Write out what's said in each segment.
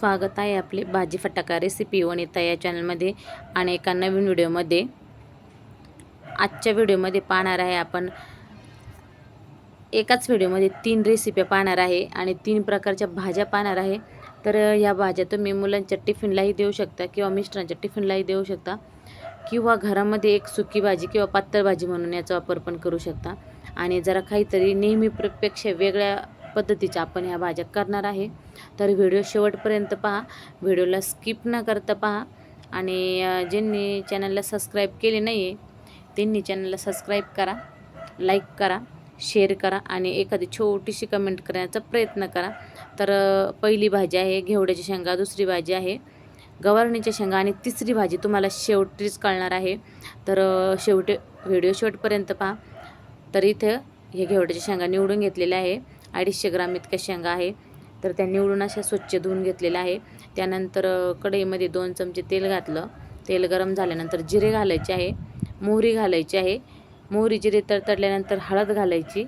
स्वागत आहे आपले भाजी फटाका रेसिपी वनिता या चॅनलमध्ये आणि एका नवीन व्हिडिओमध्ये. आजच्या व्हिडिओमध्ये पाहणार आहे आपण एकाच व्हिडिओमध्ये तीन रेसिप्या पाहणार आहे आणि तीन प्रकारच्या भाज्या पाहणार आहे. तर या भाज्या तुम्ही मुलांच्या टिफिनलाही देऊ शकता किंवा मिस्टरांच्या टिफिनलाही देऊ शकता किंवा घरामध्ये एक सुकी भाजी किंवा पातळ भाजी म्हणून याचा वापर पण करू शकता. आणि जरा काहीतरी नेहमीपेक्षा वेगळ्या पद्धतीच्या आपण ह्या भाज्या करणार आहे. तर व्हिडिओ शेवटपर्यंत पहा. व्हिडिओला स्किप न करता पहा. आणि ज्यांनी चॅनलला सबस्क्राईब केले नाही आहे त्यांनी चॅनलला सबस्क्राईब करा लाईक करा शेअर करा आणि एखादी छोटीशी कमेंट करण्याचा प्रयत्न करा. तर पहिली भाजी आहे घेवड्याची शेंगा दुसरी भाजी आहे गवारणीच्या शेंगा आणि तिसरी भाजी तुम्हाला शेवटीच कळणार आहे. तर शेवटी व्हिडिओ शेवटपर्यंत पहा. तर इथं हे घेवड्याच्या शेंगा निवडून घेतलेल्या आहे. अडीचशे ग्राम इतक्या शेंगा आहे. तर त्या निवडून अशा स्वच्छ धुवून घेतलेल्या आहे. त्यानंतर कढईमध्ये दोन चमचे तेल घातलं. तेल गरम झाल्यानंतर जिरे घालायचे आहे. मोहरी घालायची आहे. मोहरी जिरे तडतडल्यानंतर हळद घालायची.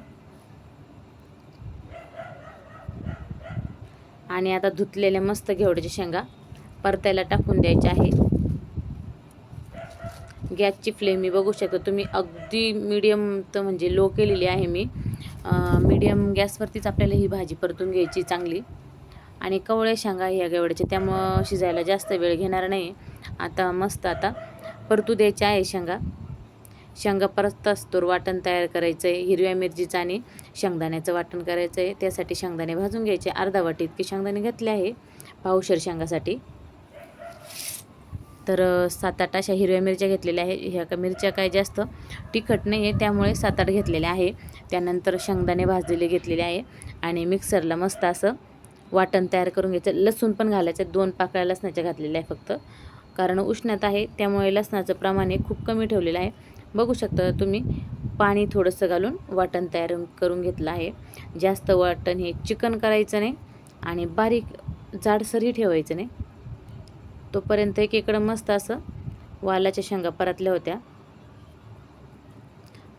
आणि आता धुतलेल्या मस्त घेवड्याच्या शेंगा परतायला टाकून द्यायच्या आहे. गॅसची फ्लेम मी बघू शकता. तुम्ही अगदी मीडियम तर म्हणजे लो केलेली आहे मी. मीडियम गॅसवरतीच आपल्याला ही भाजी परतून घ्यायची चांगली. आणि कवळे शेंगा ह्या गेवड्याच्या त्यामुळं शिजायला जास्त वेळ घेणार नाही. आता मस्त आता परतू द्यायच्या आहे शेंगा. शेंगा परत असतो वाटण तयार करायचं आहे हिरव्या मिरचीचं आणि शेंगदाण्याचं वाटण करायचं आहे त्यासाठी शेंगदाणे भाजून घ्यायचे अर्धा वाटी इतके शेंगदाणे घेतले आहे पावशर शेंगासाठी. तर सात आठ अशा हिरव्या मिरच्या घेतलेल्या आहे. ह्या का मिरच्या काय जास्त तिखट नाही आहे त्यामुळे सात आठ घेतलेल्या आहे. त्यानंतर शेंगदाणे भाजलेले घेतलेले आहे आणि मिक्सरला मस्त असं वाटण तयार करून घ्यायचं. लसूण पण घालायचं. दोन पाकळ्या लसणाच्या घातलेल्या आहे फक्त. कारण उष्णता आहे त्यामुळे लसणाचं प्रमाण हे खूप कमी ठेवलेलं आहे. बघू शकता तुम्ही पाणी थोडंसं घालून वाटण तयार करून घेतलं आहे. जास्त वाटण हे चिकन करायचं नाही आणि बारीक जाडसरही ठेवायचं नाही. तोपर्यंत एक इकडं मस्त असं वालाच्या शेंगा परतल्या होत्या.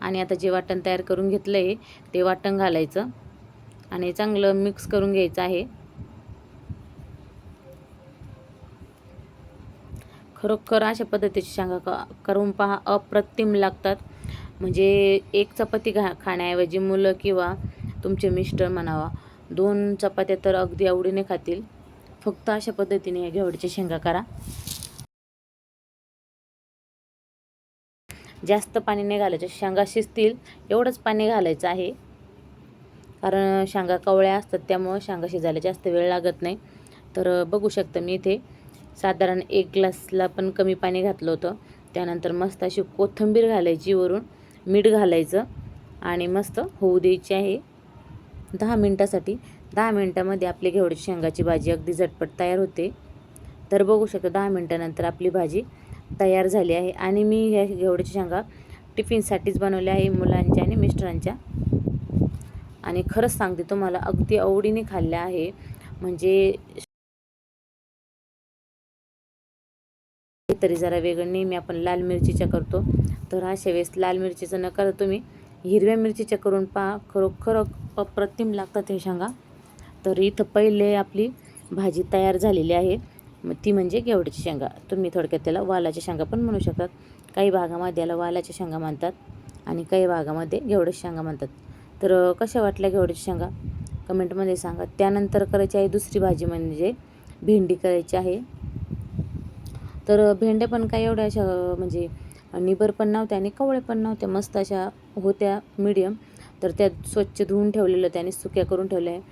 आणि आता जे वाटण तयार करून घेतलं आहे ते वाटण घालायचं. आणि चांगलं मिक्स करून घ्यायचं आहे. खरोखर अशा पद्धतीची शेंगा क करून पहा अप्रतिम लागतात. म्हणजे एक चपाती घा खाण्याऐवजी मुलं किंवा तुमचे मिस्टर म्हणावा दोन चपात्या तर अगदी आवडीने खातील. फक्त अशा पद्धतीने या घेवडीच्या शेंगा करा. जास्त पाणी नाही घालायचं. शेंगा शिजतील एवढंच पाणी घालायचं आहे. कारण शेंगा कवळ्या असतात त्यामुळं शेंगा शिजायला जास्त वेळ लागत नाही. तर बघू शकतं मी इथे साधारण एक ग्लासला पण कमी पाणी घातलं होतं. त्यानंतर मस्त अशी कोथिंबीर घालायची वरून मीठ घालायचं आणि मस्त होऊ द्यायची आहे दहा मिनटासाठी. दहा मिनटामध्ये आपली घेवडची शेंगाची भाजी अगदी झटपट तयार होते. तर बघू शकतो दहा मिनटानंतर आपली भाजी तयार झाली आहे. आणि मी ह्या घेवड्याची शेंगा टिफिनसाठीच बनवल्या आहे मुलांच्या आणि मिस्टरांच्या. आणि खरंच सांगते तुम्हाला अगदी आवडीने खाल्ल्या आहे. म्हणजे तरी जरा वेगळं नेहमी आपण लाल मिरचीच्या करतो. तर अशा वेळेस लाल मिरचीचं न करता तुम्ही हिरव्या मिरचीच्या करून पहा. खरोखर अप्रतिम लागतात हे शेंगा. तर इथं पहिले आपली भाजी तयार झालेली आहे. मग ती म्हणजे गेवड्याची शेंगा. तुम्ही थोडक्यात त्याला वालाच्या शेंगा पण म्हणू शकतात काही भागामध्ये याला वालाच्या शेंगा म्हणतात आणि काही भागामध्ये घेवड्याच्या शेंगा म्हणतात. तर कशा वाटल्या घेवड्याच्या शेंगा? कमेंटमध्ये सांगा. त्यानंतर करायची आहे दुसरी भाजी म्हणजे भेंडी करायची आहे. तर भेंड्या पण काही एवढ्या अशा म्हणजे निबर पण नव्हत्या आणि कवळे पण नव्हत्या मस्त अशा होत्या मीडियम तर त्या स्वच्छ धुवून ठेवलेलं त्याने सुक्या करून ठेवल्या आहे.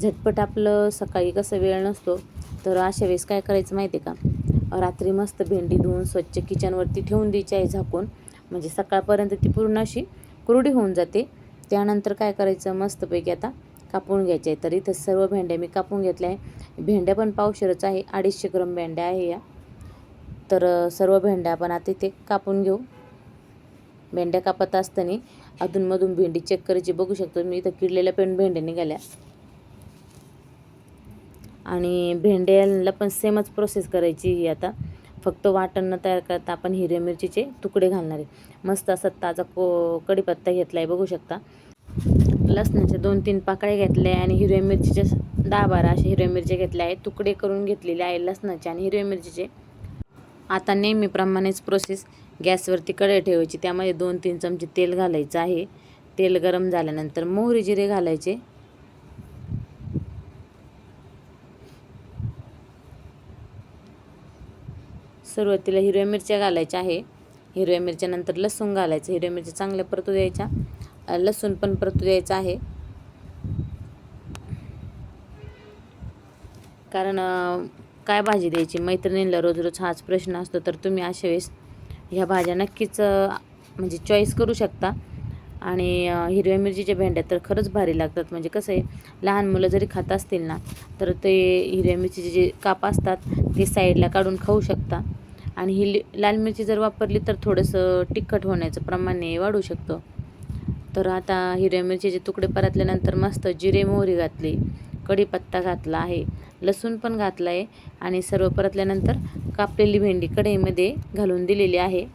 झटपट आपलं सकाळी कसं वेळ नसतो तर अशा वेळेस काय करायचं माहिती आहे का? रात्री मस्त भेंडी धुवून स्वच्छ किचनवरती ठेवून द्यायची आहे झाकून. म्हणजे सकाळपर्यंत ती पूर्ण अशी कुरडी होऊन जाते. त्यानंतर काय करायचं मस्तपैकी आता कापून घ्यायचे. आहे तर इथं सर्व भेंड्या मी कापून घेतल्या आहे. भेंड्या पण पावशेरच आहे. अडीचशे ग्रम भेंड्या आहे या. तर सर्व भेंड्या आपण आता इथे कापून घेऊ. भेंड्या कापत असताना अधूनमधून भेंडी चेक करायची. बघू शकतो मी इथं किडलेल्या पण भेंड्या निघाल्या. आणि भेंड्याला पण सेमच प्रोसेस करायची ही आता. फक्त वाटण न तयार करता आपण हिरव्या मिरचीचे तुकडे घालणार आहे. मस्त असा ताजा को कढीपत्ता घेतला आहे बघू शकता. लसणाच्या दोन तीन पाकळ्या घेतल्या आणि हिरव्या मिरचीच्या दहा बारा अशा हिरव्या मिरच्या घेतल्या आहेत. तुकडे करून घेतलेले आहे लसणाचे आणि हिरव्या मिरचीचे. आता नेहमीप्रमाणेच प्रोसेस गॅसवरती कढई ठेवायची. त्यामध्ये दोन तीन चमचे तेल घालायचं आहे. तेल गरम झाल्यानंतर मोहरी जिरे घालायचे. सुरुवातीला हिरव्या मिरच्या घालायच्या आहे. हिरव्या मिरच्यानंतर लसूण घालायचं. हिरव्या मिरच्या चांगल्या परतू द्यायच्या. लसूण पण परतू द्यायचं आहे. कारण काय भाजी द्यायची? मैत्रिणींना रोज रोज हाच प्रश्न असतो तर तुम्ही अशा वेळेस ह्या भाज्या नक्कीच म्हणजे चॉईस करू शकता. आणि हिरव्या मिरचीच्या भेंड्या तर खरंच भारी लागतात. म्हणजे कसं आहे लहान मुलं जरी खात असतील ना तर ते हिरव्या मिरचीचे जे काप असतात ते साईडला काढून खाऊ शकता. आणि ही लि- लाल मिरची जर वापरली तर थोडंसं तिखट होण्याचं प्रमाण हे वाढू शकतं. तर आता हिरव्या मिरचीचे तुकडे परतल्यानंतर मस्त जिरे मोहरी घातली कढीपत्ता घातला आहे लसूण पण घातला आहे आणि सर्व परतल्यानंतर कापलेली भेंडी कढईमध्ये घालून दिलेली आहे.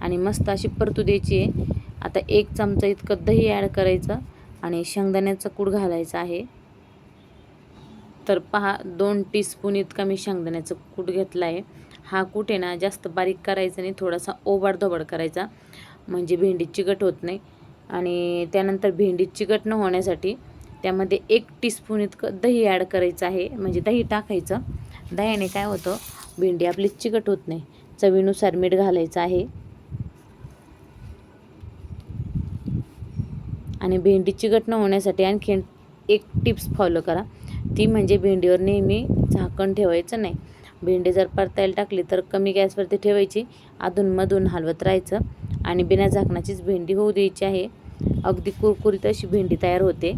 आणि मस्त अशी परतू द्यायची आहे. आता एक चमचा इतकं दही ॲड करायचं आणि शेंगदाण्याचा कूड घालायचा आहे. तर पहा दोन टीस्पून इतका मी शेंगदाण्याचा कूट घेतला आहे हा कुठे ना जास्त बारीक करायचा नाही थोडासा ओबाडधोबड करायचा. म्हणजे भेंडी चिकट होत नाही. आणि त्यानंतर भेंडी चिकट न होण्यासाठी त्यामध्ये एक टीस्पून इतकं दही ॲड करायचं आहे. म्हणजे दही टाकायचं. दह्याने काय होतं भेंडी आपली चिकट होत नाही. चवीनुसार मीठ घालायचं आहे. आणि भेंडी चिकट न होण्यासाठी आणखीन एक टिप्स फॉलो करा. ती म्हणजे भेंडीवर नेहमी झाकण ठेवायचं नाही. भेंडी जर परतायला टाकली तर कमी गॅसवरती ठेवायची. अधूनमधून हलवत राहायचं. आणि बिना झाकणाचीच भेंडी होऊ द्यायची आहे. अगदी कुरकुरीत अशी भेंडी तयार होते.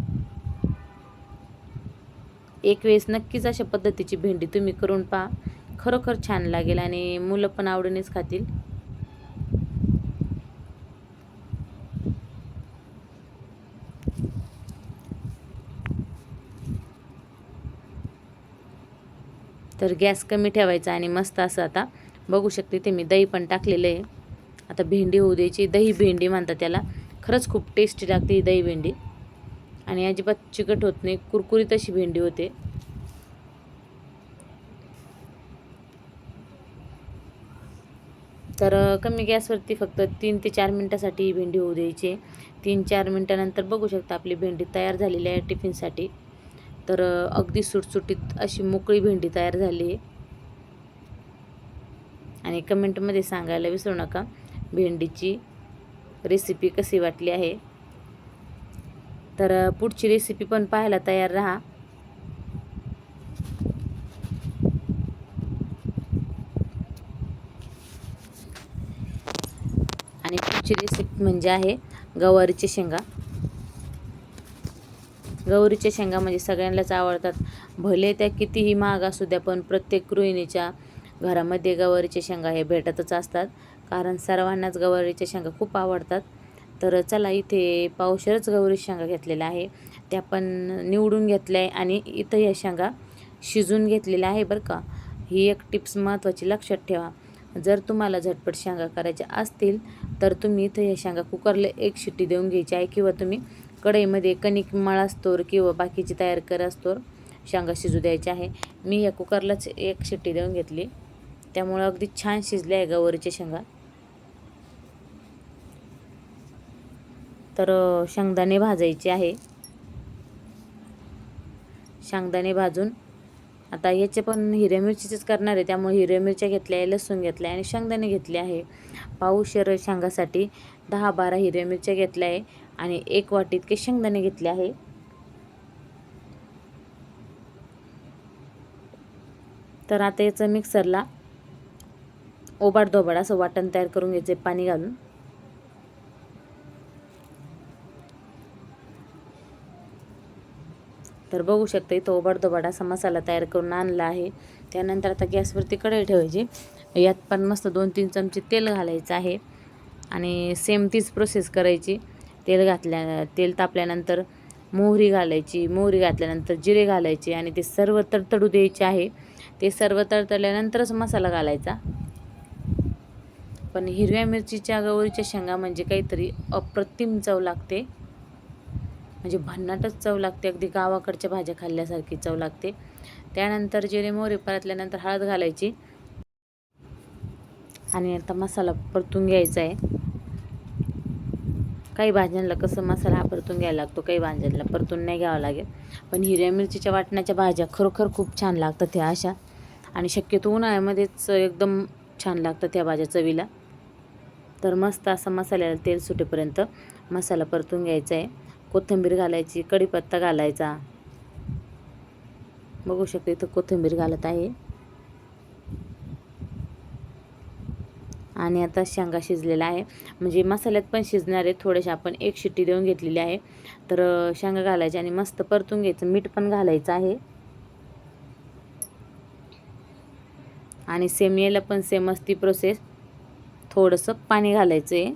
एक वेळेस नक्कीच अशा पद्धतीची भेंडी तुम्ही करून पहा. खरोखर छान लागेल आणि मुलं पण आवडीनेच खातील. तर गॅस कमी ठेवायचा आणि मस्त असं आता बघू शकते ते मी दही पण टाकलेलं आहे. आता भेंडी होऊ द्यायची. दही भेंडी म्हणतात त्याला. खरंच खूप टेस्टी लागते ही दही भेंडी. आणि अजिबात चिकट होत नाही. कुरकुरीत अशी भेंडी होते. तर कमी गॅसवरती फक्त तीन ते चार मिनटासाठी ही भेंडी होऊ द्यायची. तीन चार मिनटानंतर बघू शकता आपली भेंडी तयार झालेली आहे टिफिनसाठी. तर अगदी सुटसुटीत अशी मोकळी भेंडी तयार झाली आहे. आणि कमेंटमध्ये सांगायला विसरू नका भेंडीची रेसिपी कशी वाटली आहे. तर पुढची रेसिपी पण पाहायला तयार राहा. आणि पुढची रेसिपी म्हणजे आहे गवारीची शेंगा. गौरीच्या शेंगा म्हणजे सगळ्यांनाच आवडतात. भले त्या कितीही महाग असू द्या पण प्रत्येक गृहिणीच्या घरामध्ये गवारीच्या शेंगा हे भेटतच असतात. कारण सर्वांनाच गवारीच्या शेंगा खूप आवडतात. तर चला इथे पावशरच गौरी शेंगा घेतलेल्या आहे. त्या पण निवडून घेतल्या आहे आणि इथं या शेंगा शिजून घेतलेल्या आहे बरं का. ही एक टिप्स महत्त्वाची लक्षात ठेवा. जर तुम्हाला झटपट शेंगा करायच्या असतील तर तुम्ही इथं या शेंगा कुकरला एक शिट्टी देऊन घ्यायची आहे किंवा तुम्ही कढईमध्ये कणिक मळास्तोर किंवा बाकीची तयार करस्तोर शेंगा शिजू द्यायची आहे. मी या कुकरलाच एक शिट्टी देऊन घेतली. त्यामुळं अगदी छान शिजले आहे गवारीच्या शेंगा. तर शेंगदाणे भाजायचे आहे. शेंगदाणे भाजून आता याचे पण हिरव्या मिरचीचेच करणार आहे. त्यामुळे हिरव्या मिरच्या घेतल्या आहे लसूण घेतलं आहे आणि शेंगदाणे घेतले आहे. पाऊशर शेंगासाठी दहा बारा हिरव्या मिरच्या घेतल्या आहे. आणि एक वाटी इतके शेंगदाणे घेतले आहे. तर आता याचं मिक्सरला ओबाड धोबाड असं वाटण तयार करून घ्यायचे पाणी घालून. तर बघू शकता इथं ओबाडधोबाड असा मसाला तयार करून आणला आहे. त्यानंतर आता गॅसवरती कढई ठेवायची. यात पण मस्त दोन तीन चमचे तेल घालायचं आहे. आणि सेम तीच प्रोसेस करायची. तेल घातल्या तेल तापल्यानंतर मोहरी घालायची मोहरी घातल्यानंतर जिरे घालायचे आणि ते सर्व तडतडू द्यायचे आहे. ते सर्व तडतडल्यानंतरच मसाला घालायचा. पण हिरव्या मिरचीच्या गवरीच्या शेंगा म्हणजे काहीतरी अप्रतिम चव लागते. म्हणजे भन्नाटच चव लागते. अगदी गावाकडच्या भाज्या खाल्ल्यासारखी चव लागते. त्यानंतर जिरे मोहरी परतल्यानंतर हळद घालायची. आणि आता मसाला परतून घ्यायचा आहे. काही भाज्यांना कसं मसाला हा परतून घ्यायला लागतो काही भाज्यांना परतून नाही घ्यावा लागेल. पण हिरव्या मिरचीच्या वाटण्याच्या भाज्या खरोखर खूप छान लागतात त्या अशा. आणि शक्यतो उन्हाळ्यामध्येच एकदम छान लागतं त्या भाज्या चवीला. तर मस्त असा मसाल्याला तेल सुटेपर्यंत मसाला परतून घ्यायचा आहे. कोथिंबीर घालायची कढीपत्ता घालायचा. बघू शकते इथं कोथिंबीर घालत आहे. आणि आता शेंगा शिजलेला आहे. म्हणजे मसाल्यात पण शिजणार आहे. थोडेसे आपण एक शिट्टी देऊन घेतलेली आहे. तर शेंगा घालायची आणि मस्त परतून घ्यायचं. मीठ पण घालायचं आहे. आणि सेमियाला पण सेम असती प्रोसेस थोडंसं पाणी घालायचं आहे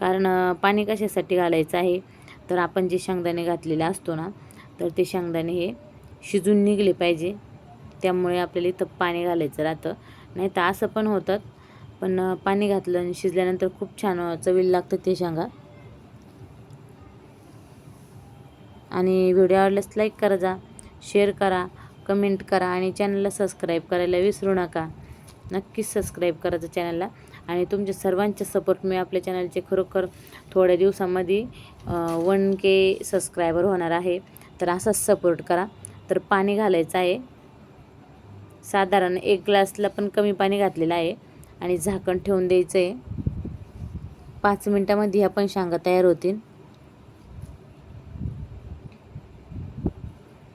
कारण पाणी कशासाठी घालायचं आहे? तर आपण जे शेंगदाणे घातलेले असतो ना तर ते शेंगदाणे हे शिजून निघले पाहिजे. त्यामुळे आपल्याला इथं पाणी घालायचं राहतं. नाही तर असं पण होतात. पण पाणी घातलं आणि शिजल्यानंतर खूप छान चवील चवीला लागतं ते शेंगा. आणि व्हिडिओ आवडल्यास लाईक करा जा शेअर करा कमेंट करा आणि चॅनलला सबस्क्राईब करायला विसरू नका. नक्कीच सबस्क्राईब करायचं चॅनलला आणि तुमच्या सर्वांच्या सपोर्टमुळे आपल्या चॅनलचे खरोखर थोड्या दिवसामध्ये वन के सबस्क्रायबर होणार आहे. तर असाच सपोर्ट करा. तर पाणी घालायचं आहे. साधारण एक ग्लासला पण कमी पाणी घातलेलं आहे. आणि झाकण ठेवून द्यायचं आहे पाच मिनटामध्ये ह्या पण शेंगा तयार होतील.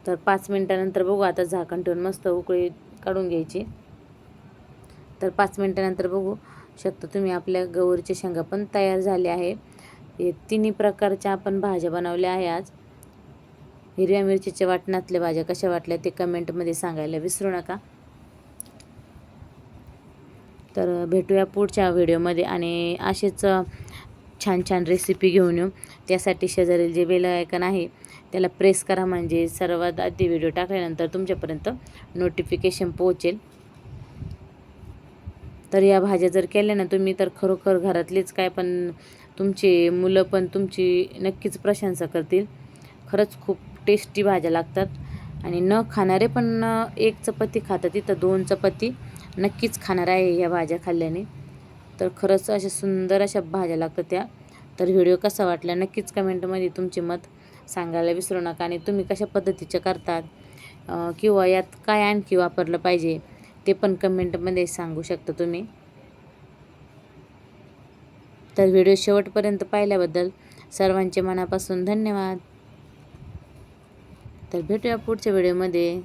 तर पाच मिनटानंतर बघू आता झाकण ठेवून मस्त उकळी काढून घ्यायची. तर पाच मिनटानंतर बघू शकता तुम्ही आपल्या गौरीच्या शेंगा पण तयार झाल्या आहे. हे तिन्ही प्रकारच्या आपण भाज्या बनवल्या आहे आज. हिरव्या मिरचीच्या वाटणातल्या भाज्या कशा वाटल्या ते कमेंटमध्ये सांगायला विसरू नका. तर भेटूया पुढच्या व्हिडिओमध्ये आणि असेच छान छान रेसिपी घेऊन येऊ. त्यासाठी शेजारील जे बेल आयकन आहे त्याला प्रेस करा म्हणजे सर्वात आधी व्हिडिओ टाकल्यानंतर तुमच्यापर्यंत नोटिफिकेशन पोहोचेल. तर या भाज्या जर केल्या ना तुम्ही तर खरोखर घरातलीच काय पण तुमची मुलं पण तुमची नक्कीच प्रशंसा करतील. खरंच खूप टेस्टी भाज्या लागतात. आणि न खाणारे पण एक चपाती खातात तिथं दोन चपाती नक्कीच खाणार आहे या भाज्या खाल्ल्याने. तर खरंच अशा सुंदर अशा भाज्या लागतात त्या. तर व्हिडिओ कसा वाटला नक्कीच कमेंटमध्ये तुमचे मत सांगायला विसरू नका आणि तुम्ही कशा पद्धतीचे करतात किंवा यात काय आणखी वापरलं पाहिजे ते पण कमेंटमध्ये सांगू शकता तुम्ही. तर व्हिडिओ शेवटपर्यंत पाहिल्याबद्दल सर्वांचे मनापासून धन्यवाद. तर भेटूया पुढच्या व्हिडिओमध्ये.